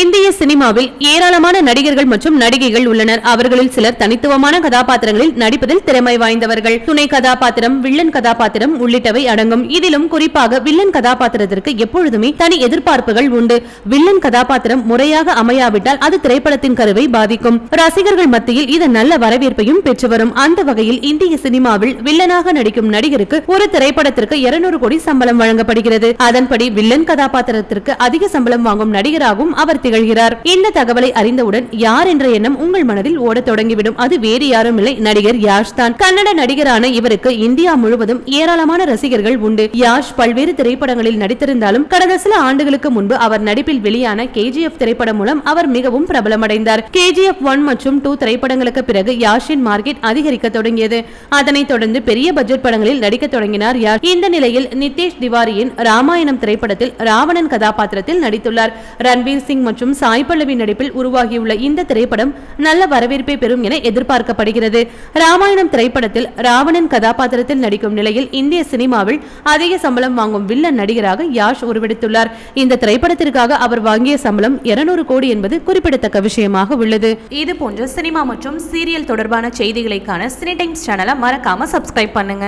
இந்திய சினிமாவில் ஏராளமான நடிகர்கள் மற்றும் நடிகைகள் உள்ளனர். அவர்களில் சிலர் தனித்துவமான கதாபாத்திரங்களில் நடிப்பதில் திறமை வாய்ந்தவர்கள். துணை கதாபாத்திரம் வில்லன் கதாபாத்திரம் உள்ளிட்டவை அடங்கும். இதிலும் குறிப்பாக வில்லன் கதாபாத்திரத்திற்கு எப்பொழுதுமே தனி எதிர்பார்ப்புகள் உண்டு. வில்லன் கதாபாத்திரம் முறையாக அமையாவிட்டால் அது திரைப்படத்தின் கருவை பாதிக்கும். ரசிகர்கள் மத்தியில் இது நல்ல வரவேற்பையும் பெற்று வரும். அந்த வகையில் இந்திய சினிமாவில் வில்லனாக நடிக்கும் நடிகருக்கு ஒரு திரைப்படத்திற்கு 200 கோடி சம்பளம் வழங்கப்படுகிறது. அதன்படி வில்லன் கதாபாத்திரத்திற்கு அதிக சம்பளம் வாங்கும் நடிகராகவும் அவர் திகழ்கிறார். இந்த தகவலை அறிந்தவுடன் யார் என்ற எண்ணம் உங்கள் மனதில் ஓடத் தொடங்கிவிடும். அது வேறு யாரும் இல்லை. நடிகர் யாஷ் தான். கன்னட நடிகரான இவருக்கு இந்தியா முழுவதும் ஏராளமான ரசிகர்கள் உண்டு. யாஷ் பல்வேறு திரைப்படங்களில் நடித்திருந்தாலும் கடந்த சில ஆண்டுகளுக்கு முன்பு அவர் நடிப்பில் வெளியான கேஜிஎஃப் திரைப்படம் மூலம் அவர் மிகவும் பிரபலமடைந்தார். கேஜிஎஃப் ஒன் மற்றும் டூ திரைப்படங்களுக்கு பிறகு யாஷின் மார்க்கெட் அதிகரிக்க தொடங்கியது. அதனைத் தொடர்ந்து பெரிய பட்ஜெட் படங்களில் நடிக்க தொடங்கினார் யாஷ். இந்த நிலையில் நிதேஷ் திவாரியின் ராமாயணம் திரைப்படத்தில் ராவணன் கதாபாத்திரத்தில் நடித்துள்ளார். ரன்வீர் சிங் மற்றும் சாய் பல்லவி நடிப்பில் உருவாகியுள்ள இந்த திரைப்படம் நல்ல வரவேற்பை பெறும் என எதிர்பார்க்கப்படுகிறது. ராமாயணம் திரைப்படத்தில் ராவணன் கதாபாத்திரத்தில் நடிக்கும் நிலையில் இந்திய சினிமாவில் அதிக சம்பளம் வாங்கும் வில்லன் நடிகராக யாஷ் உருவெடுத்துள்ளார். இந்த திரைப்படத்திற்காக அவர் வாங்கிய சம்பளம் 200 கோடி என்பது குறிப்பிடத்தக்க விஷயமாக உள்ளது. இது போன்ற சினிமா மற்றும் சீரியல் தொடர்பான செய்திகளைக்கான சினி டைம்ஸ் சேனலை மறக்காம சப்ஸ்கிரைப் பண்ணுங்க.